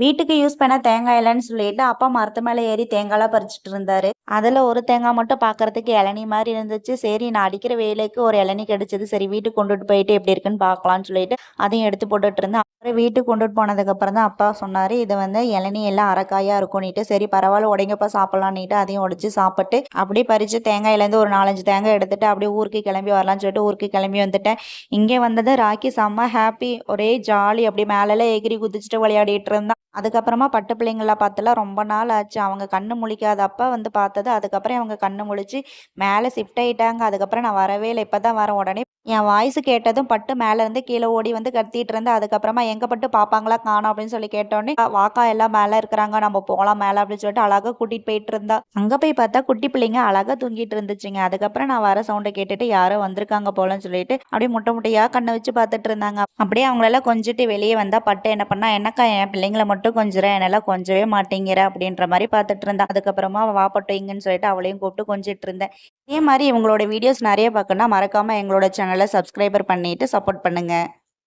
வீட்டுக்கு யூஸ் பண்ண தேங்காய் இல்லைன்னு சொல்லிட்டு அப்பா மரத்து மேலே ஏறி தேங்காய்லாம் பறிச்சுட்டு இருந்தாரு. அதில் ஒரு தேங்காய் மட்டும் பார்க்கறதுக்கு இளநி மாதிரி இருந்துச்சு. சரி நான் அடிக்கிற வேலைக்கு ஒரு இளநி கிடைச்சது. சரி வீட்டுக்கு கொண்டுட்டு போயிட்டு எப்படி இருக்குன்னு பார்க்கலாம்னு சொல்லிட்டு அதையும் எடுத்து போட்டுட்டு இருந்தேன். அப்புறம் வீட்டுக்கு கொண்டுட்டு போனதுக்கப்புறம் தான் அப்பா சொன்னார் இது வந்து இளநி எல்லாம் அரைக்காயாக இருக்கும்னுட்டு சரி பரவாயில்ல உடைங்கப்பா சாப்பிட்லான்னுட்டு அதையும் உடைச்சு சாப்பிட்டு அப்படியே பறித்து தேங்காயிலேருந்து ஒரு நாலஞ்சு தேங்காய் எடுத்துட்டு அப்படியே ஊருக்கு கிளம்பி வரலாம்னு சொல்லிட்டு ஊருக்கு கிளம்பி வந்துட்டேன். இங்கே வந்தது ராக்கி செம்ம ஹாப்பி ஒரே ஜாலி அப்படி மேலெல்லாம் எகிரி குதிச்சுட்டு விளையாடிட்டு இருந்தான் அதுக்கப்புறமா பட்டு பிள்ளைங்கள பார்த்தெல்லாம் ரொம்ப நாள் ஆச்சு. அவங்க கண்ணு முழிக்காதப்போ வந்து பார்த்தது அதுக்கப்புறம் அவங்க கண்ணு முழிச்சு மேலே ஷிஃப்ட் ஆகிட்டாங்க அதுக்கப்புறம் நான் வரவே இல்லை. இப்போ தான் வரேன். உடனே என் வாய்ஸ் கேட்டதும் பட்டு மேலேருந்து கீழே ஓடி வந்து கத்திட்டு இருந்தேன் அதுக்கப்புறமா எங்கே பட்டு பாப்பாங்களா காணோம் அப்படின்னு சொல்லி கேட்டோடனே வாக்கா எல்லாம் மேலே இருக்கிறாங்க நம்ம போகலாம் மேலே அப்படின்னு சொல்லிட்டு அழகாக கூட்டிகிட்டு போயிட்டு இருந்தா. அங்கே போய் பார்த்தா குட்டி பிள்ளைங்க அழகாக தூங்கிட்டு இருந்துச்சுங்க. அதுக்கப்புறம் நான் வர சவுண்டை கேட்டுட்டு யாரோ வந்திருக்காங்க போலன்னு சொல்லிட்டு அப்படியே முட்டை முட்டையாக கண்ணை வச்சு பார்த்துட்டு இருந்தாங்க. அப்படியே அவங்களெல்லாம் கொஞ்சிட்டு வெளியே வந்தால் பட்டு என்ன பண்ணா என்னக்கா என் பிள்ளைங்களை மட்டும் கொஞ்சிற என்னெல்லாம் கொஞ்சவே மாட்டேங்கிற அப்படின்ற மாதிரி பார்த்துட்டு இருந்தா. அதுக்கப்புறமா வா இங்கன்னு சொல்லிட்டு அவளையும் கூப்பிட்டு கொஞ்சிட்டு இருந்தேன். இதே மாதிரி இவங்களோட வீடியோஸ் நிறைய பார்க்கணும்னா மறக்காமல் எங்களோட சேனல் சப்ஸ்கிரைபர் பண்ணிவிட்டு சப்போர்ட் பண்ணுங்கள்